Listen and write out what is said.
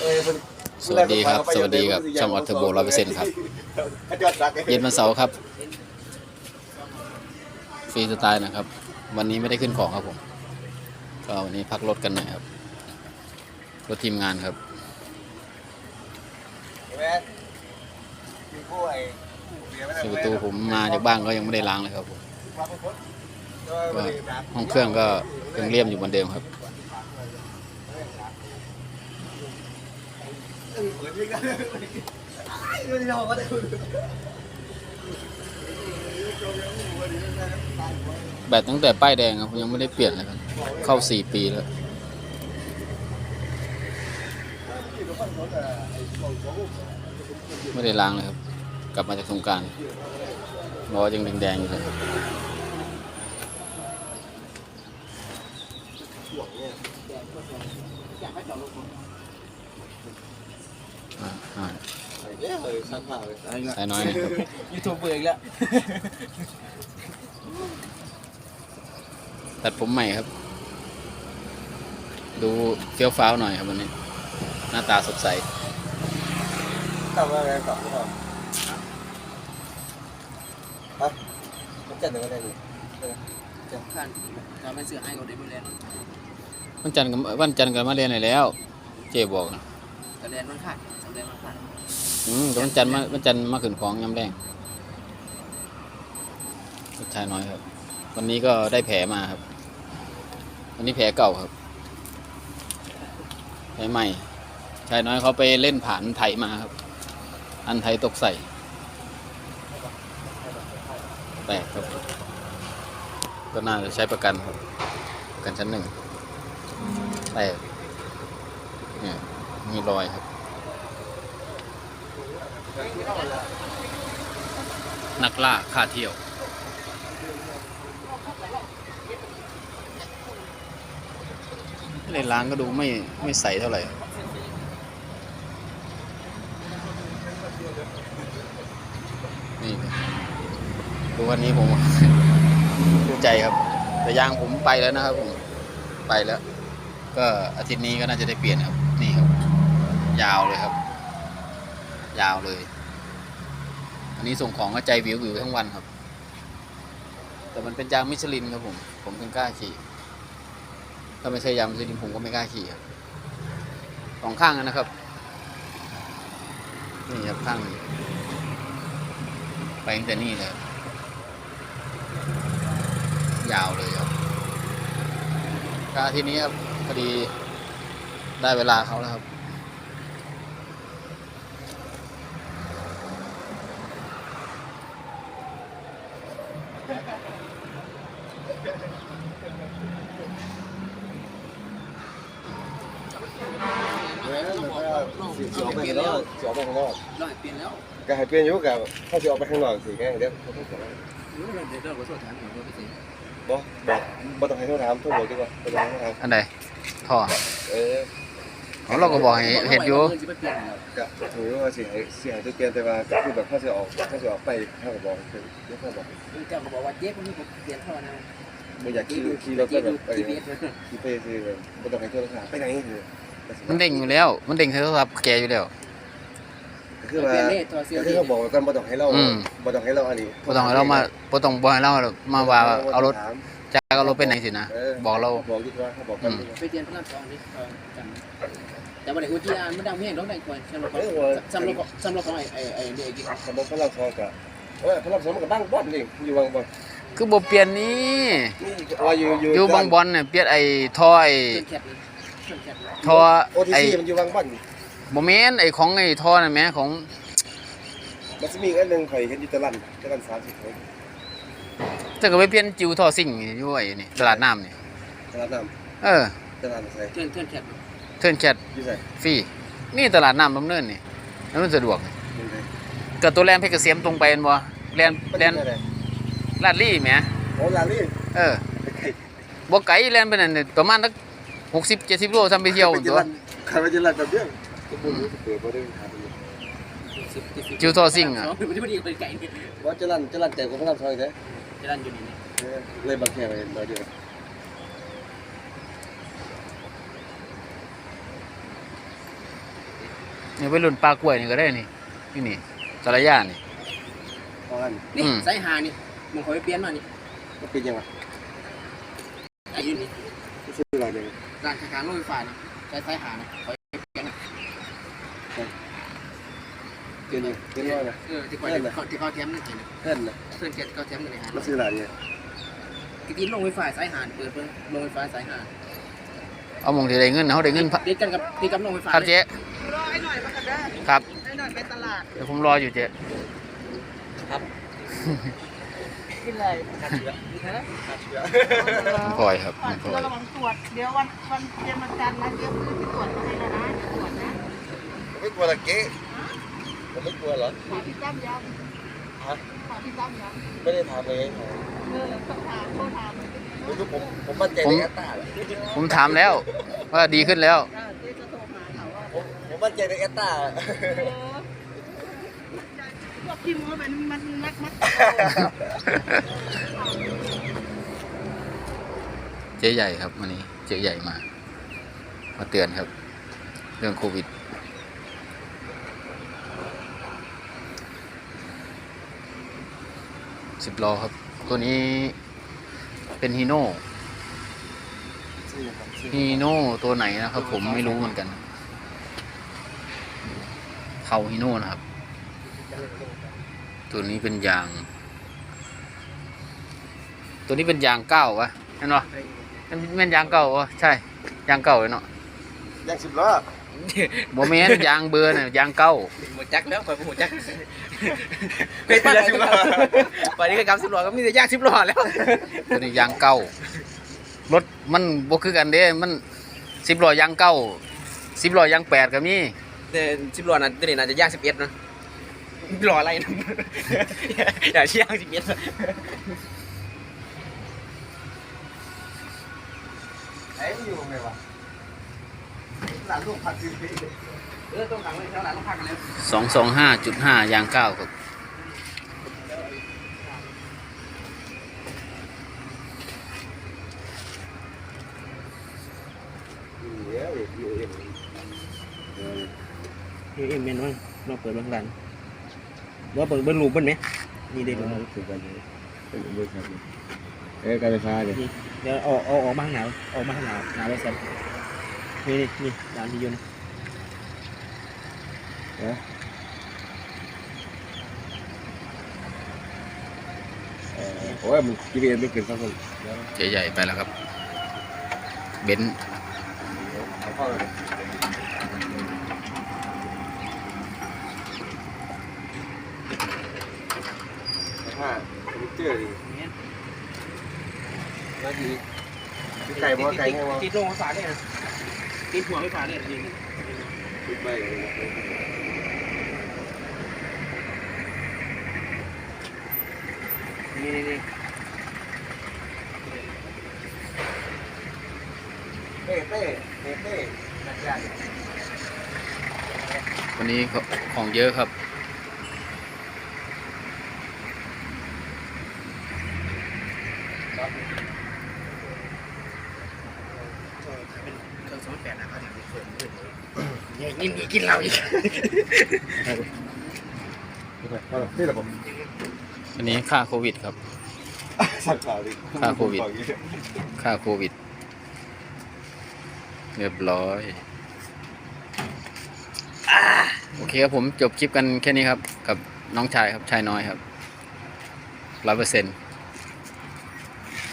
เออมันสวัสดีครับ สวัสดีครับช่องออทโบร้อยเปอร์เซ็นต์ครับยอดรักเย็นวันเสาร์ครับ ฟรีสไตล์นะครับ วันนี้ไม่ได้ขึ้นของครับผม ก็วันนี้พักรถกันหน่อยครับ รถทีมงานครับแม่มีผู้ไอ้เบียร์ไม่ได้สี่ประตูผมมาจากบ้านก็ยังไม่ได้ล้างเลยครับผมก็ห้องเครื่องก็ยังเลี่ยมอยู่เหมือนเดิมครับ แบตตั้งแต่ป้ายแดงครับผมยังไม่ได้เปลี่ยนเลยครับ เข้าสี่ปีแล้วไม่ได้ล้างเลยครับ กลับมาจากสงกรารล้อยังแดงๆอยู่เลยอ่าอ่าเลยสักผ้าเลยสายน้อยนะครับยูทูบเบอร์อีกแล้วตัดผมใหม่ครับ ดูเฟี้ยวฟ้าวหน่อยครับวันนี้ หน้าตาสดใสทำอะไรต่อพี่น้องฮะมันจัดยังไงนี่ผ่านเราไม่เสือให้เราได้ไม่เรียนวันจันทร์กับวันจันทร์กับมาเรียนไหนแล้ว เจ๊บอกนะ แต่เรียนมันขาดสำเรียนมันขาดอืมแต่วันจันทร์มาวันจันทร์มาขึ้นของยำแรงลูกชายน้อยครับ วันนี้ก็ได้แผลมาครับ วันนี้แผลเก่าครับแผลใหม่ชายน้อยเขาไปเล่นผ่านไทยมาครับ อันไทยตกใส่ แตกครับ ก็น่าจะใช้ประกันครับประกันชั้นหนึ่งแตกเนี่ย มีรอยครับ นักล่าค่าเที่ยว ในร้านก็ดูไม่ไม่ใสเท่าไหร่นี่ดูวันนี้ผมดูใจครับ แต่ยางผมไปแล้วนะครับผม ไปแล้ว ก็อาทิตย์นี้ก็น่าจะได้เปลี่ยนครับ ยาวเลยครับ ยาวเลย อันนี้ส่งของก็ใจวิววิวทั้งวันครับ แต่มันเป็นยางมิชลินครับผม ผมถึงกล้าขี่ ถ้าไม่ใช่ยางมิชลินผมก็ไม่กล้าขี่ครับสองข้างนะครับ นี่ครับข้างนี้ไปตั้งแต่นี่เลย ยาวเลยครับก็อาทีนี้ครับพอดีได้เวลาเขาแล้วครับ เสียออกไปข้างนอกเขียวไปข้างนอกเราเปลี่ยนแล้วก็ให้เปลี่ยนอยู่กับถ้าจะออกไปข้างนอกสิแค่เดี๋ยวรู้เราเดี๋ยวเราก็สอบถามหัวไปสิบ่บอกบ่ต้องให้เขาถามทรบอกดีกว่าบ่ต้องให้เขาถามอันใดท่อเออของเราก็บอกให้เห็ดอยู่จะไปเปลี่ยนแล้วก็ถือว่าเสิให้สิให้ตัวเปลี่ยนแต่ว่าก็คือแบบเขาจะออกเขาจะออกไปเขาก็บอกเดี๋ยวเขาบอกเจ้าก็บอกว่าเจ๊คนนี้ผมเปลี่ยนท่านั้ นบ่อยากขี่ขี่รถเจ๊ก็แบดูบไปทีวีขี่ไปสิแบบบ่ต้องให้โทรศัพท์ไปไหนคือมันเด้งอยู่แล้ว มันเด้งโทรศัพท์แกอยู่แล้วคือว่าเปลี่ยนเลขตัวเสียก็คือเขาบอกว่ากันบ่ต้องให้เราอืมบ่ต้องให้เราอันนี้บ่ต้องให้เรามาบ่ต้องบ่ให้เรามาว่าเอารถถามจะเอารถไปไหนสินะบอกเราบอกดีกว่าเขาบอกกันดีกว่าไปเปลี่ยนพนักงานนี่จำแต่วันไหนอุทิานมันดังเพลงร้องได้กว่าสำหรับสำหรับสำหรับของไอ้ไอ้ไอ้เด็กเขาบอกพระเราทองกะเอ้ยพระเราทองมันก็บ้างบ่อนนี่อยู่บางบ่อน คือบ่เปลี่ยนนี้นี่ว่าอยู่อยู่อยู่บางบอลเนี่ยเปลี่ยนไอ้ท่อไอ้เครื่องแคทเครื่องแคทท่อโอทีไอ้ซีมันอยู่บางบ่อนบ่แม่นไอ้ของไอ้ท่อนั่นแหมของมันจะมีอันหนึงข่อยเห็นอยู่ตะลันตะลัน30ข่อยจะก็ไปเปลี่ยนจิวท่อซิ่งอยู่ไอ้นี่ตลาดน้ำนี่ตะลันน้เออำตะลันใส่เครื่องเครื่องแคทเทิร์นแชทอยู่ใส่ฟรีนี่ตลาดน้ำดำเนินนี่แล้วมันสะดวกอยู่ใส่ก็ตัวแลนเพชรเกษมตรงไปแม่นบ่แลนแลน ลาดลี่แหมโอ้ลาลี่เออไปไกลบ่ไกลแลนไปนั่นนี่ประมาณสัก60 70โลทำไปเที่ยวไปตัจะวลันใครไปจะลันแบบเดียวจะพูดรู้สึกเปิดบ่ได้ถามจิวท่อซิ่งอะไม่ได้ไปไกลว่าจะลันจะลันแต่ก็พระเราทองแท้จะดันอยู่นี่เลยบางแค่ไปน้อยเดียวนี่ไปรุ่นปลากล้วยนี่ก็ได้นี่นี่นี่สารยานี่เพราะงั้นนี่อืมสายหานี่ มึงคอยเปลี่ยนมานี่ก็เป็นยังไงไอ้ยืนนี่ไม่ใช่อะไรเลยร้านค้าๆรถไฟฟ้านะใช้สายหานะคอยเปลี่ยนนะเกินยังเกินร้อยนะเออที่คอยที่เขาที่เขาแถมนี่นะเพื่อนนะเพื่อนเจ็ดเขาแถมในหามาซื้ออะไรเนี่ยกินลงไฟฟ้าสายหาเปิดเพิ่งลงไฟฟ้าสายหาเอามองที่ได้เงินเขาได้เงินพะเด็ดกันกับที่กับลงไฟฟ้าครับเจ๊รอไอ้หน่อยมากันได้ครับไอ้หน่อยไปตลาด เดี๋ยวผมรออยู่เจ๊ กินเลยฮะน้องพลอยครับก่อน้นองพลเราอยระวังตรวจ เดี๋ยววันวันเย็นวันจันทร์นะเดี๋ยวคือไปตรวจให้แล้วนะเดี๋ยวตรวจนะไม่กลัวละเก๊ผมไม่กลัวเหรอขอพี่ตั้มยังฮะขอพี่ตั้มยังไม่ได้ทำเลยเออต้องถามต้องถามเลยผมผมผมมั่นใจในแอตตาผมถามแล้ว ว่าดีขึ้นแล้ว เออเจ๊จะโทรหาเขาว่าผมผมมั่นใจในแอตตาเออ พวกพิมพ์ว่ามันมันมัดมัดเจ๊ใหญ่ครับวันนี้เจ๊ใหญ่มา มาเตือนครับ เรื่องโควิดสิบล้อครับ ตัวนี้เป็นฮีโน่ฮีโน่ตัวไหนนะครับ ผมไม่รู้เหมือนกันเขาฮีโน่นะครับ ตัวนี้เป็นยาง ตัวนี้เป็นยางเก้าวะเห็นปะมันเป็นยางเก่าวะใช่ ยางเก่าเลยเนาะยังสิบล้อโมเมนยางเบอร์เนี่ยยางเก้าหมดจักแล้วคอยหมดจักเคยยางสิบล้อวันนี้ก็กำสิบล้อก็มีแต่ยางสิบล้อแล้ว ตัวนี้ยางเก้ารถมันบ่คือกันเด้ มันสิบล้อยางเก้าสิบล้อยางแปดก็มีแต่สิบล้อนั้นตัวนี้น่าจะย่างสิบเอ็ดนะ ล้ออะไรนะอย่าเชี่ยงสิบเอ็ดไอ้อยู่ไงวะหลานลูกพันซื้อเออต้องขังไว้แถวหลังต้องพักกันแล้วสองสองห้าจุดห้ายางเก้าครับเดี๋ยวเอ็มเอ็มเอ็มเมนว่าเราเปิดบางร้านว่าเปิดเบิ้ลรูปเบิ้ลไหมนี่เด็กถูกกันเลยเป็นเรื่องครับเอ้การไฟฟ้าเนี่ยเดี๋ยวออกออกออกมาข้างหนาวออกมาข้างหนาวหนาวไปเสร็จนี่นี่นี่ร้านที่ยืนโอ้ยมันกิเลสไม่เกินสักคนเจ๊ใหญ่ไปแล้วครับ เบนซ์ เอาเข้าเลยห้าเจอดินาทีไก่บ่ไก่ไงวะติดลงไฟฟ้าเนี่ยติดหัวไฟฟ้าเนี่ยจริงติดไปนี่นี่นี่เต้เต้เต้เต้นักกาวันนี้ของเยอะครับ เครื่องสองแปดนะครับนี่นี่กินเราอีกนี่แหละผมอันนี้ค่าโควิดครับ สักข่าวดิค่าโควิด ค่าโควิด เรียบร้อยโอเคครับผมจบคลิปกันแค่นี้ครับ กับน้องชายครับชายน้อยครับร้อยเปอร์เซ็นต์